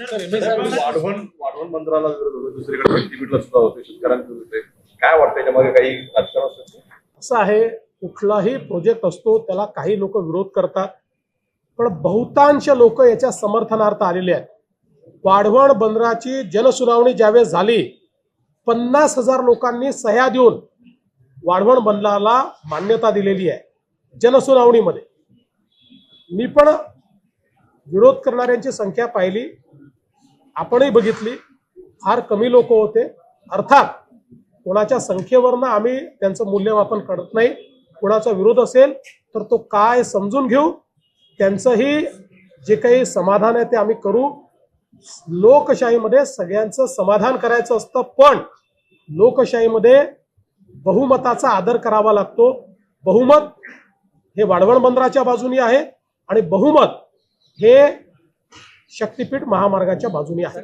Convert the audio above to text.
वाढवण वाढवण बंदराला विरोध होतो दुसरीकडे सुद्धा होते शेतकऱ्यांचे होते काय वाटतं काही राजकारण असं आहे कुठलाही प्रोजेक्ट असतो त्याला काही लोक विरोध करतात. पण बहुतांश लोक याच्या समर्थनार्थ आलेले आहेत. वाढवण बंदराची जनसुनावणी ज्यावेळेस झाली पन्नास हजार लोकांनी सह्या देऊन वाढवण बंदराला मान्यता दिलेली आहे जनसुनावणीमध्ये. मी पण विरोध करणाऱ्यांची संख्या पाहिली. आपणही बघितली फार कमी लोक होते. अर्थात कोणाच्या संख्येवरनं आम्ही त्यांचं मूल्यमापन करत नाही कोणाचा विरोध असेल तर तो काय समजून घेऊ त्यांचंही जे काही समाधान आहे ते आम्ही करू. लोकशाहीमध्ये सगळ्यांचं समाधान करायचं असतं पण लोकशाहीमध्ये बहुमताचा आदर करावा लागतो. बहुमत हे वाढवण बंदराच्या बाजूनी आहे आणि बहुमत हे शक्तीपीठ महामार्गाच्या बाजूने आहे.